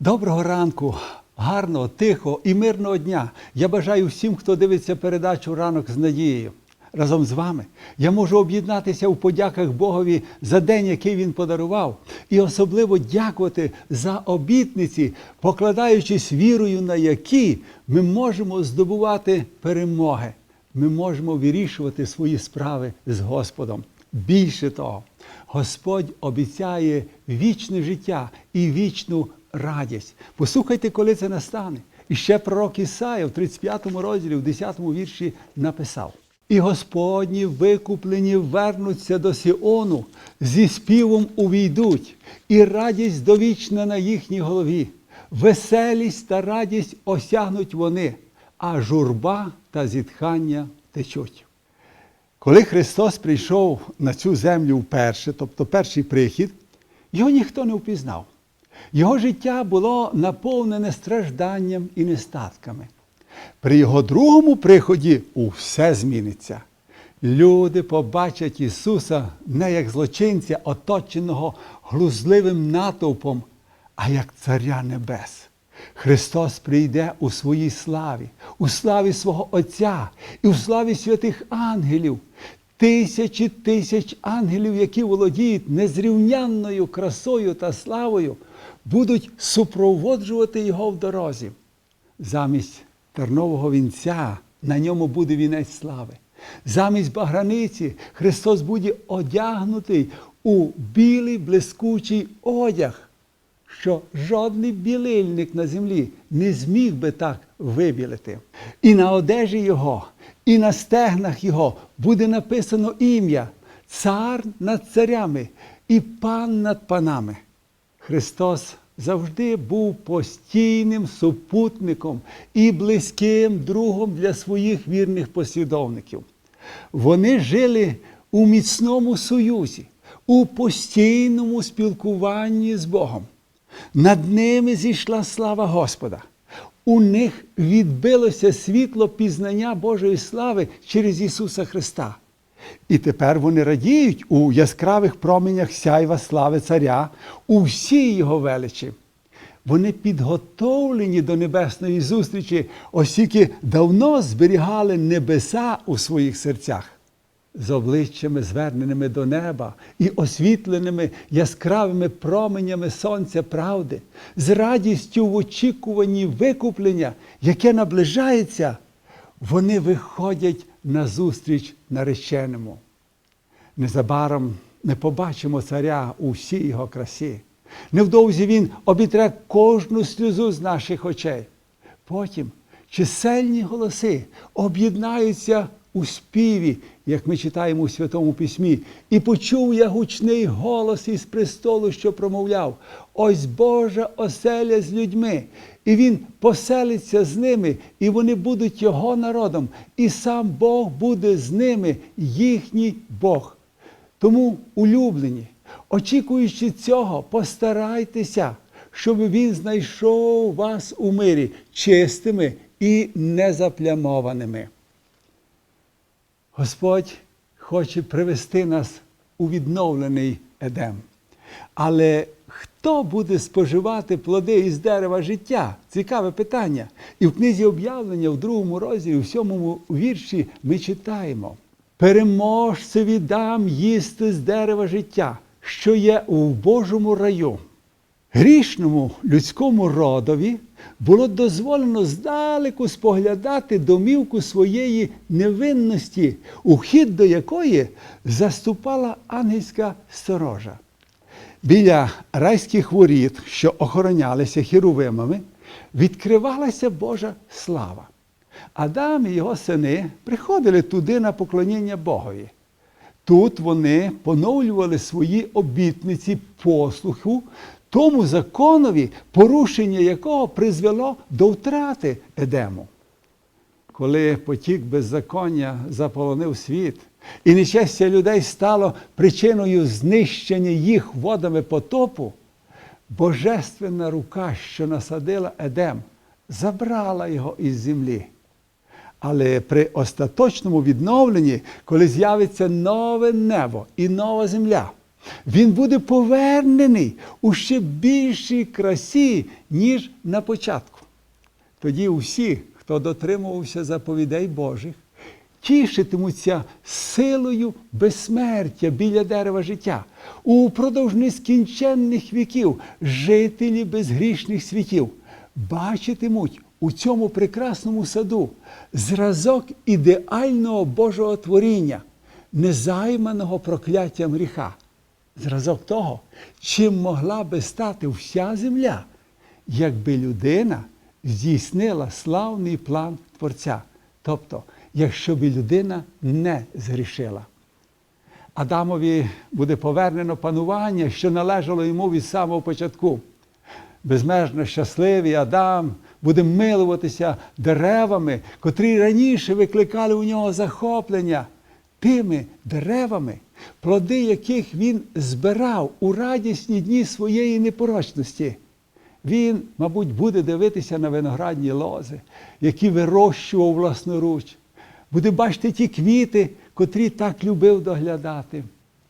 Доброго ранку, гарного, тихого і мирного дня. Я бажаю всім, хто дивиться передачу ранок з надією. Разом з вами я можу об'єднатися у подяках Богові за день, який він подарував, і особливо дякувати за обітниці, покладаючись вірою, на які ми можемо здобувати перемоги. Ми можемо вирішувати свої справи з Господом. Більше того, Господь обіцяє вічне життя і вічну радість. Послухайте, коли це настане. І ще пророк Ісая в 35 розділі, в 10 вірші написав. І Господні викуплені вернуться до Сіону, зі співом увійдуть, і радість довічна на їхній голові. Веселість та радість осягнуть вони, а журба та зітхання течуть. Коли Христос прийшов на цю землю вперше, тобто перший прихід, його ніхто не впізнав. Його життя було наповнене стражданням і нестатками. При його другому приході усе зміниться. Люди побачать Ісуса не як злочинця, оточеного глузливим натовпом, а як Царя Небес. Христос прийде у своїй славі, у славі свого Отця і у славі святих ангелів. Тисячі тисяч ангелів, які володіють незрівнянною красою та славою, будуть супроводжувати Його в дорозі. Замість тернового вінця на ньому буде вінець слави. Замість баграниці Христос буде одягнутий у білий блискучий одяг що жодний білильник на землі не зміг би так вибілити. І на одежі його, і на стегнах його буде написано ім'я Цар над царями і пан над панами. Христос завжди був постійним супутником і близьким другом для своїх вірних послідовників. Вони жили у міцному союзі, у постійному спілкуванні з Богом. Над ними зійшла слава Господа. У них відбилося світло пізнання Божої слави через Ісуса Христа. І тепер вони радіють у яскравих променях сяйва слави Царя, у всій Його величі. Вони підготовлені до небесної зустрічі, оскільки давно зберігали небеса у своїх серцях з обличчями, зверненими до неба і освітленими яскравими променями сонця правди, з радістю в очікуванні викуплення, яке наближається, вони виходять на зустріч нареченому. Незабаром ми побачимо царя у всій його красі. Невдовзі він обітре кожну сльозу з наших очей. Потім чисельні голоси об'єднаються у співі, як ми читаємо у Святому Письмі, і почув я гучний голос із престолу, що промовляв: Ось Божа оселя з людьми, і Він поселиться з ними, і вони будуть Його народом, і сам Бог буде з ними, їхній Бог. Тому, улюблені, очікуючи цього, постарайтеся, щоб Він знайшов вас у мирі чистими і незаплямованими. Господь хоче привести нас у відновлений Едем. Але хто буде споживати плоди із дерева життя? Цікаве питання. І в книзі об'явлення, в другому розділі, в сьомому вірші, ми читаємо: переможцеві дам їсти з дерева життя, що є у Божому раю. Грішному людському родові було дозволено здалеку споглядати домівку своєї невинності, ухід до якої заступала ангельська сторожа. Біля райських воріт, що охоронялися хіровимами, відкривалася Божа слава. Адам і його сини приходили туди на поклоніння Богові. Тут вони поновлювали свої обітниці послуху тому законові, порушення якого призвело до втрати Едему. Коли потік беззаконня заполонив світ, і нещастя людей стало причиною знищення їх водами потопу, божественна рука, що насадила Едем, забрала його із землі. Але при остаточному відновленні, коли з'явиться нове небо і нова земля, Він буде повернений у ще більшій красі, ніж на початку. Тоді усі, хто дотримувався заповідей Божих, тішитимуться силою безсмертя біля дерева життя. Упродовж нескінченних віків жителі безгрішних світів бачитимуть у цьому прекрасному саду зразок ідеального Божого творіння, незайманого прокляттям гріха. Зразок того, чим могла би стати вся земля, якби людина здійснила славний план Творця. Тобто, якщо б людина не згрішила. Адамові буде повернено панування, що належало йому від самого початку. Безмежно щасливий Адам буде милуватися деревами, котрі раніше викликали у нього захоплення, тими деревами, плоди яких він збирав у радісні дні своєї непорочності. Він, мабуть, буде дивитися на виноградні лози, які вирощував власноруч. Буде бачити ті квіти, котрі так любив доглядати.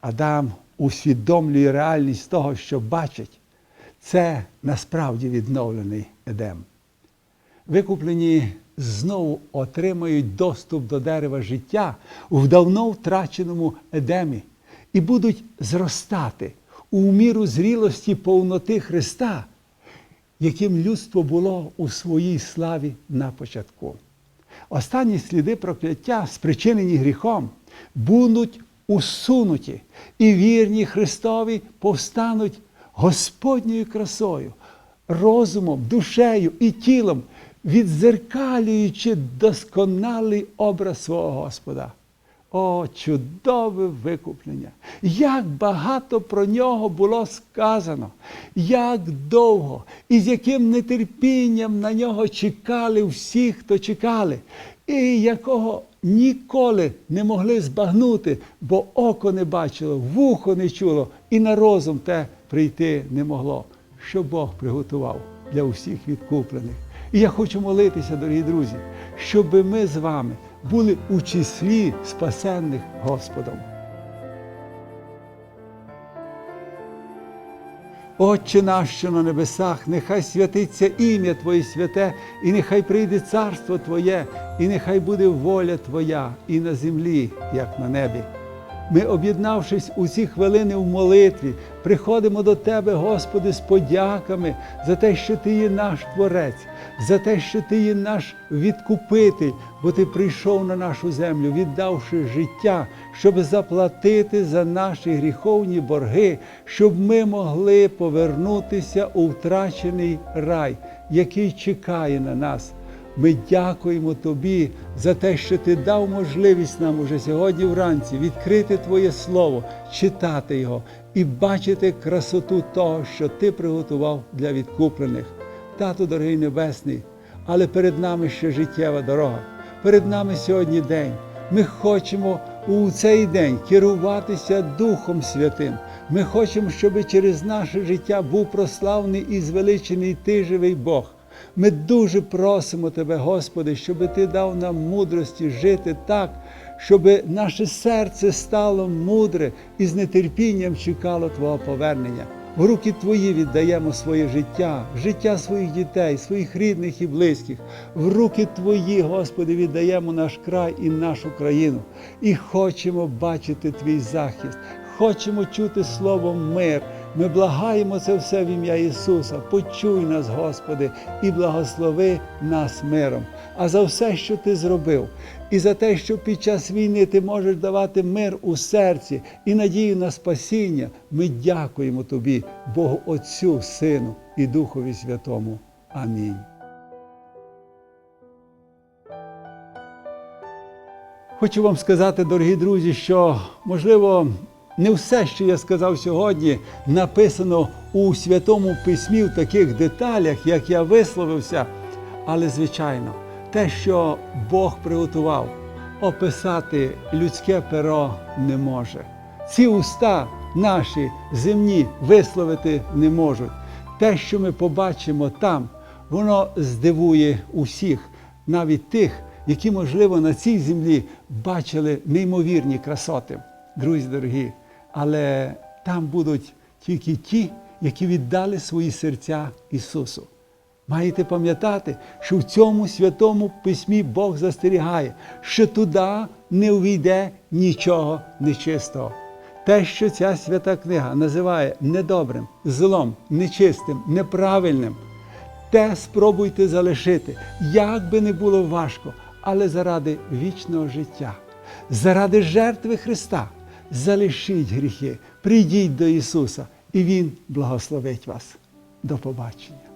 Адам усвідомлює реальність того, що бачить. Це насправді відновлений Едем. Викуплені знову отримають доступ до дерева життя в давно втраченому Едемі і будуть зростати у міру зрілості повноти Христа, яким людство було у своїй славі на початку. Останні сліди прокляття, спричинені гріхом, будуть усунуті, і вірні Христові повстануть Господньою красою, розумом, душею і тілом, відзеркалюючи досконалий образ свого Господа. О, чудове викуплення! Як багато про нього було сказано, як довго і з яким нетерпінням на нього чекали всі, хто чекали, і якого ніколи не могли збагнути, бо око не бачило, вухо не чуло, і на розум те прийти не могло, що Бог приготував для усіх відкуплених. І я хочу молитися, дорогі друзі, щоб ми з вами були у числі спасенних Господом. Отче наш, що на небесах, нехай святиться ім'я Твоє святе, і нехай прийде царство Твоє, і нехай буде воля Твоя і на землі, як на небі. Ми, об'єднавшись у ці хвилини в молитві, приходимо до Тебе, Господи, з подяками за те, що Ти є наш Творець, за те, що Ти є наш відкупитель, бо Ти прийшов на нашу землю, віддавши життя, щоб заплатити за наші гріховні борги, щоб ми могли повернутися у втрачений рай, який чекає на нас. Ми дякуємо Тобі за те, що Ти дав можливість нам уже сьогодні вранці відкрити Твоє Слово, читати його і бачити красоту того, що Ти приготував для відкуплених. Тату, дорогий Небесний, але перед нами ще життєва дорога. Перед нами сьогодні день. Ми хочемо у цей день керуватися Духом Святим. Ми хочемо, щоб через наше життя був прославний і звеличений Ти живий Бог. Ми дуже просимо Тебе, Господи, щоб Ти дав нам мудрості жити так, щоб наше серце стало мудре і з нетерпінням чекало Твого повернення. В руки Твої віддаємо своє життя, життя своїх дітей, своїх рідних і близьких. В руки Твої, Господи, віддаємо наш край і нашу країну. І хочемо бачити Твій захист, хочемо чути слово мир. Ми благаємо це все в ім'я Ісуса. Почуй нас, Господи, і благослови нас миром. А за все, що Ти зробив, і за те, що під час війни Ти можеш давати мир у серці і надію на спасіння, ми дякуємо Тобі, Богу Отцю, Сину і Духові Святому. Амінь. Хочу вам сказати, дорогі друзі, що можливо. Не все, що я сказав сьогодні, написано у Святому Письмі в таких деталях, як я висловився. Але, звичайно, те, що Бог приготував, описати людське перо не може. Ці уста наші земні висловити не можуть. Те, що ми побачимо там, воно здивує усіх, навіть тих, які, можливо, на цій землі бачили неймовірні красоти. Друзі дорогі, але Там будуть тільки ті, які віддали свої серця Ісусу. Маєте пам'ятати, що в цьому святому письмі Бог застерігає, що туди не увійде нічого нечистого. Те, що ця свята книга називає недобрим, злом, нечистим, неправильним, те спробуйте залишити, як би не було важко, але заради вічного життя, заради жертви Христа. Залишіть гріхи, прийдіть до Ісуса, і Він благословить вас. До побачення.